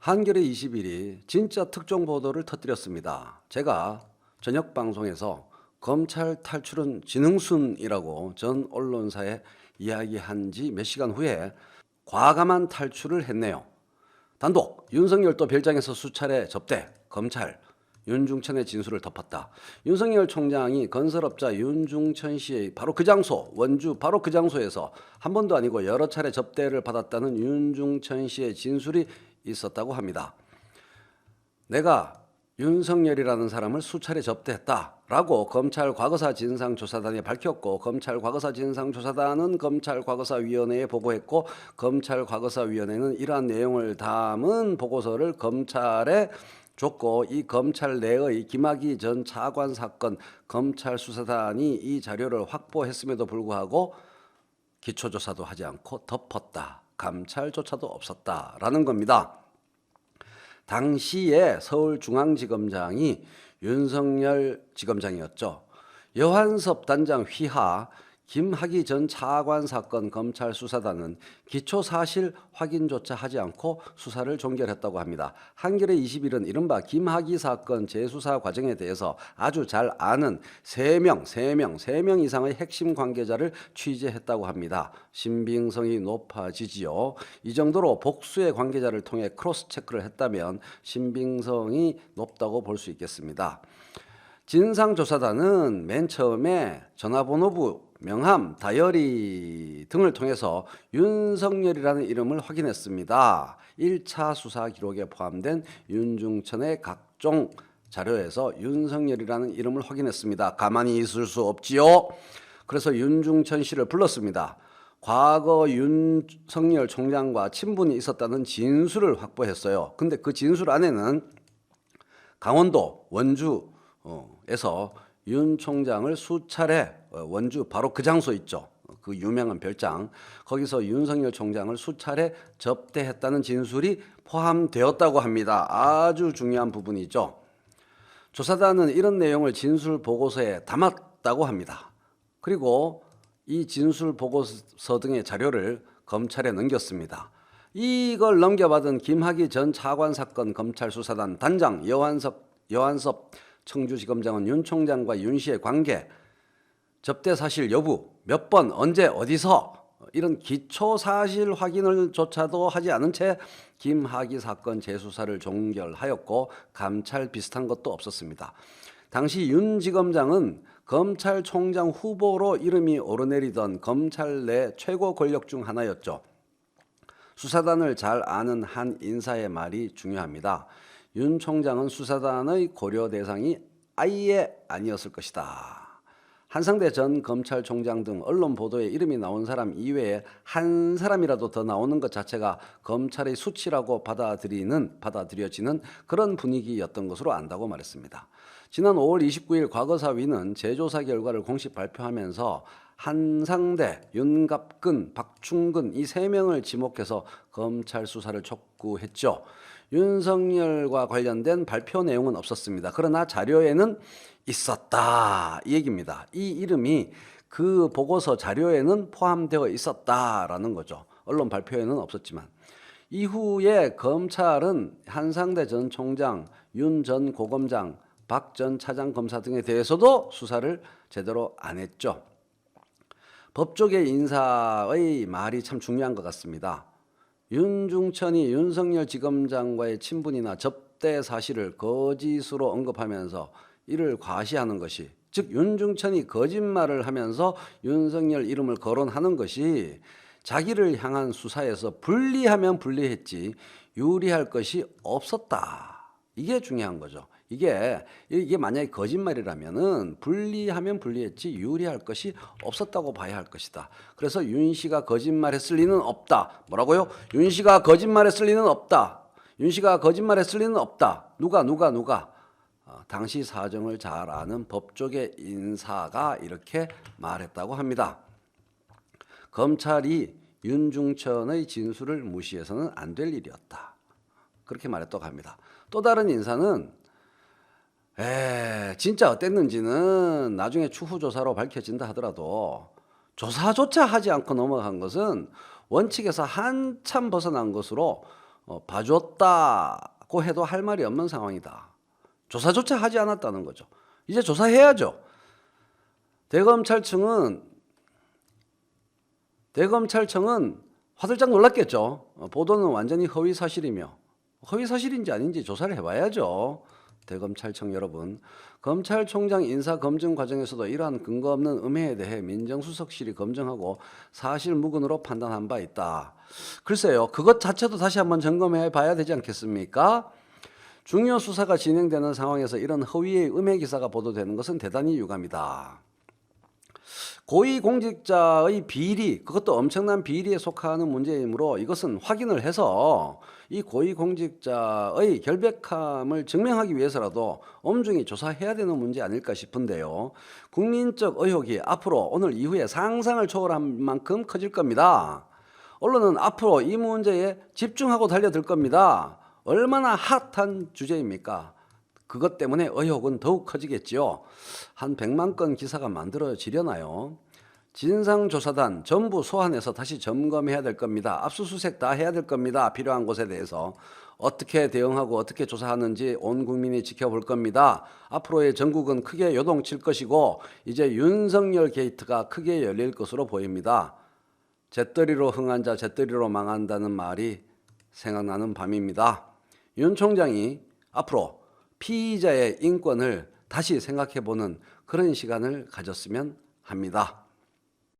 한겨레 21이 진짜 특종 보도를 터뜨렸습니다. 제가 저녁 방송에서 검찰 탈출은 지능순이라고 전 언론사에 이야기한 지 몇 시간 후에 과감한 탈출을 했네요. 단독 윤석열도 별장에서 수차례 접대 검찰 윤중천의 진술을 덮었다. 윤석열 총장이 건설업자 윤중천 씨의 바로 그 장소 원주 바로 그 장소에서 한 번도 아니고 여러 차례 접대를 받았다는 윤중천 씨의 진술이 있었다고 합니다. 내가 윤석열이라는 사람을 수차례 접대했다라고 검찰 과거사 진상조사단이 밝혔고 검찰 과거사 진상조사단은 검찰 과거사위원회에 보고했고 검찰 과거사위원회는 이러한 내용을 담은 보고서를 검찰에 줬고 이 검찰 내의 김학의 전 차관 사건 검찰 수사단이 이 자료를 확보했음에도 불구하고 기초조사도 하지 않고 덮었다. 감찰조차도 없었다라는 겁니다. 당시에 서울중앙지검장이 윤석열 지검장이었죠. 여한섭 단장 휘하 김학의 전 차관 사건 검찰 수사단은 기초 사실 확인조차 하지 않고 수사를 종결했다고 합니다. 한겨레 21은 이른바 김학의 사건 재수사 과정에 대해서 아주 잘 아는 세명세 명세명 이상의 핵심 관계자를 취재했다고 합니다. 신빙성이 높아지지요. 이 정도로 복수의 관계자를 통해 크로스 체크를 했다면 신빙성이 높다고 볼 수 있겠습니다. 진상조사단은 맨 처음에 전화번호부, 명함, 다이어리 등을 통해서 윤석열이라는 이름을 확인했습니다. 1차 수사 기록에 포함된 윤중천의 각종 자료에서 윤석열이라는 이름을 확인했습니다. 가만히 있을 수 없지요. 그래서 윤중천 씨를 불렀습니다. 과거 윤석열 총장과 친분이 있었다는 진술을 확보했어요. 근데 그 진술 안에는 강원도 원주에서 윤 총장을 수차례 어, 원주 바로 그 장소 있죠. 그 유명한 별장 거기서 윤석열 총장을 수차례 접대했다는 진술이 포함되었다고 합니다. 아주 중요한 부분이죠. 조사단은 이런 내용을 진술 보고서에 담았다고 합니다. 그리고 이 진술 보고서 등의 자료를 검찰에 넘겼습니다. 이걸 넘겨받은 김학의 전 차관 사건 검찰 수사단 단장 여한섭 여한섭 청주지검장은 윤 총장과 윤 씨의 관계, 접대 사실 여부, 몇 번, 언제, 어디서 이런 기초 사실 확인을 조차도 하지 않은 채 김학의 사건 재수사를 종결하였고 감찰 비슷한 것도 없었습니다. 당시 윤 지검장은 검찰총장 후보로 이름이 오르내리던 검찰 내 최고 권력 중 하나였죠. 수사단을 잘 아는 한 인사의 말이 중요합니다. 윤 총장은 수사단의 고려 대상이 아예 아니었을 것이다. 한상대 전 검찰총장 등 언론 보도에 이름이 나온 사람 이외에 한 사람이라도 더 나오는 것 자체가 검찰의 수치라고 받아들이는 받아들여지는 그런 분위기였던 것으로 안다고 말했습니다. 지난 5월 29일 과거사위는 재조사 결과를 공식 발표하면서 한상대, 윤갑근, 박충근 이 세 명을 지목해서 검찰 수사를 촉구했죠. 윤석열과 관련된 발표 내용은 없었습니다. 그러나 자료에는 있었다 이 얘기입니다. 이 이름이 그 보고서 자료에는 포함되어 있었다라는 거죠. 언론 발표에는 없었지만 이후에 검찰은 한상대 전 총장, 윤 전 고검장, 박 전 차장 검사 등에 대해서도 수사를 제대로 안 했죠. 법조계 인사의 말이 참 중요한 것 같습니다. 윤중천이 윤석열 지검장과의 친분이나 접대 사실을 거짓으로 언급하면서 이를 과시하는 것이 즉 윤중천이 거짓말을 하면서 윤석열 이름을 거론하는 것이 자기를 향한 수사에서 불리하면 불리했지 유리할 것이 없었다. 이게 중요한 거죠. 이게 이게 만약에 거짓말이라면은 불리하면 불리했지 유리할 것이 없었다고 봐야 할 것이다. 그래서 윤 씨가 거짓말했을 리는 없다. 뭐라고요? 윤 씨가 거짓말했을 리는 없다. 윤 씨가 거짓말했을 리는 없다. 누가 누가 누가 어, 당시 사정을 잘 아는 법조계 인사가 이렇게 말했다고 합니다. 검찰이 윤중천의 진술을 무시해서는 안 될 일이었다. 그렇게 말했다고 합니다. 또 다른 인사는 에, 진짜 어땠는지는 나중에 추후 조사로 밝혀진다 하더라도 조사조차 하지 않고 넘어간 것은 원칙에서 한참 벗어난 것으로 어, 봐줬다고 해도 할 말이 없는 상황이다. 조사조차 하지 않았다는 거죠. 이제 조사해야죠. 대검찰청은 대검찰청은 화들짝 놀랐겠죠. 어, 보도는 완전히 허위 사실이며 허위 사실인지 아닌지 조사를 해봐야죠. 대검찰청 여러분, 검찰총장 인사 검증 과정에서도 이러한 근거 없는 음해에 대해 민정수석실이 검증하고 사실 무근으로 판단한 바 있다. 글쎄요, 그것 자체도 다시 한번 점검해 봐야 되지 않겠습니까? 중요 수사가 진행되는 상황에서 이런 허위의 음해 기사가 보도되는 것은 대단히 유감이다. 고위공직자의 비리, 그것도 엄청난 비리에 속하는 문제이므로 이것은 확인을 해서 이 고위공직자의 결백함을 증명하기 위해서라도 엄중히 조사해야 되는 문제 아닐까 싶은데요. 국민적 의혹이 앞으로 오늘 이후에 상상을 초월한 만큼 커질 겁니다. 언론은 앞으로 이 문제에 집중하고 달려들 겁니다. 얼마나 핫한 주제입니까? 그것 때문에 의혹은 더욱 커지겠지요. 한 100만 건 기사가 만들어지려나요? 진상조사단 전부 소환해서 다시 점검해야 될 겁니다. 압수수색 다 해야 될 겁니다. 필요한 곳에 대해서 어떻게 대응하고 어떻게 조사하는지 온 국민이 지켜볼 겁니다. 앞으로의 전국은 크게 요동칠 것이고 이제 윤석열 게이트가 크게 열릴 것으로 보입니다. 잿더리로 흥한 자 잿더리로 망한다는 말이 생각나는 밤입니다. 윤 총장이 앞으로 피의자의 인권을 다시 생각해 보는 그런 시간을 가졌으면 합니다.